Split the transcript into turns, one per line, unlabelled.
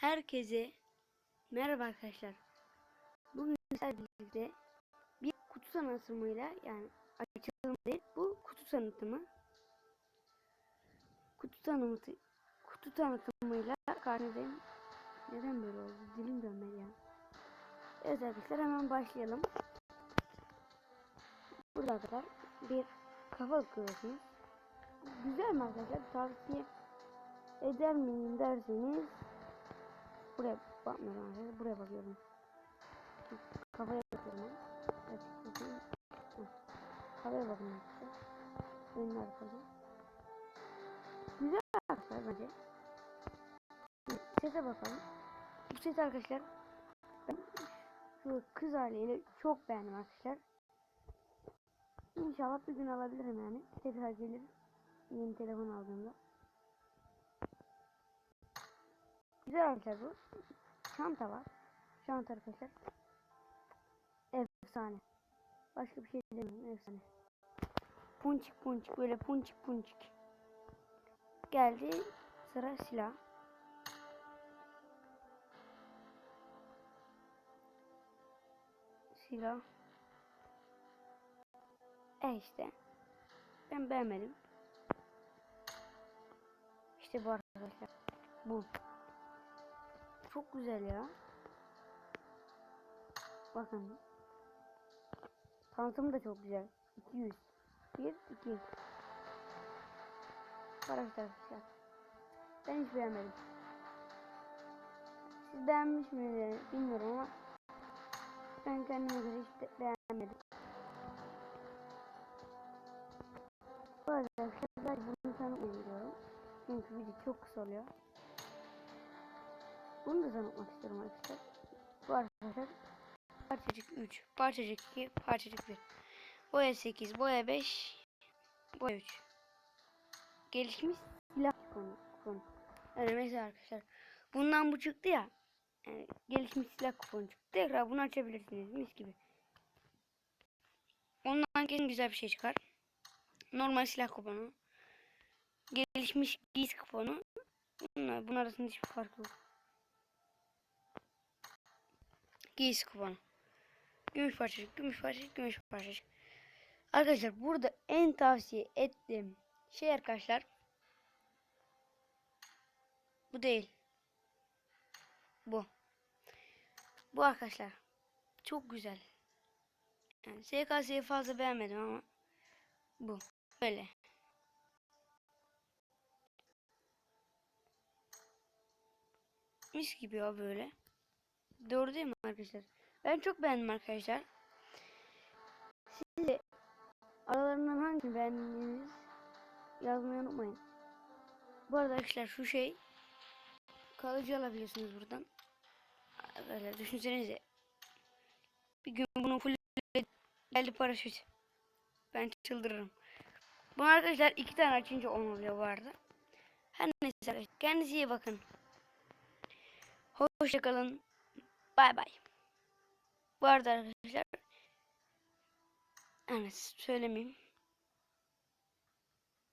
Herkese merhaba arkadaşlar. Bugün sizlerle bir kutu tanıtımıyla yani açılım değil bu kutu tanıtımı. Kutu tanıtımı kutu tanıtımıyla karnedeyim. Neden böyle oldu? Dilim dönmedi ya. Evet arkadaşlar hemen başlayalım. Burada kadar bir kafa görüyorsunuz. Güzel mi arkadaşlar? Tavsiye eder miyim derseniz Buraya bakmıyorum arkadaşlar. Buraya bakıyorum. Kafaya bakıyorum. Heh. Kafaya bakın arkadaşlar. Önün arkada. Güzel arkadaşlar bence. Sese bakalım. Bu ses arkadaşlar. Ben şu kız haliyle çok beğendim arkadaşlar. İnşallah bir gün alabilirim yani. Tekrar gelir. Yeni telefon aldığımda. Güzel arkadaşlar bu. Çanta var. Çanta arkadaşlar. Efsane. Başka bir şey demiyorum. Efsane. Punçik punçik böyle punçik punçik. Geldi sıra silah. Silah. E işte. Ben beğenmedim. İşte bu arkadaşlar. Bu. Çok güzel ya. Bakın. Tanıtım da çok güzel. 200. 1, 2. Var arkadaşlar. Ben hiç beğenmedim. Siz beğenmiş mi bilmiyorum ama ben kendime göre hiç beğenmedim. Bu arkadaşlar bunu tanıtmayı diyorum. Çünkü video çok kısa oluyor. Bunu da tanıtmak istiyorum arkadaşlar. Bu arkadaşlar parçacık 3, parçacık 2, parçacık 1. Boya 8, boya 5, boya 3. Gelişmiş silah konu. konu. Yani mesela arkadaşlar bundan bu çıktı ya. Yani gelişmiş silah kuponu çıktı. Tekrar bunu açabilirsiniz mis gibi. Ondan kesin güzel bir şey çıkar. Normal silah kuponu. Gelişmiş giysi kuponu. Bunlar, bunun arasında hiçbir fark yok. Giysi kuponu. Gümüş parçacık, gümüş parçacık, gümüş parçacık. Arkadaşlar burada en tavsiye ettiğim şey arkadaşlar. Bu değil. Bu. Bu arkadaşlar. Çok güzel. Yani SKS'yi fazla beğenmedim ama bu. Böyle. Mis gibi ya böyle. Doğru değil mi arkadaşlar? Ben çok beğendim arkadaşlar. Siz de aralarından hangi beğendiğiniz yazmayı unutmayın. Bu arada arkadaşlar şu şey kalıcı alabiliyorsunuz buradan. Arkadaşlar düşünsenize. Bir gün bunu full geldi paraşüt. Ben çıldırırım. Bu arkadaşlar iki tane açınca 10 oluyor bu arada. Her neyse arkadaşlar. Kendinize iyi bakın. Hoşçakalın. Bay bay. Bu arada arkadaşlar yani söylemeyeyim.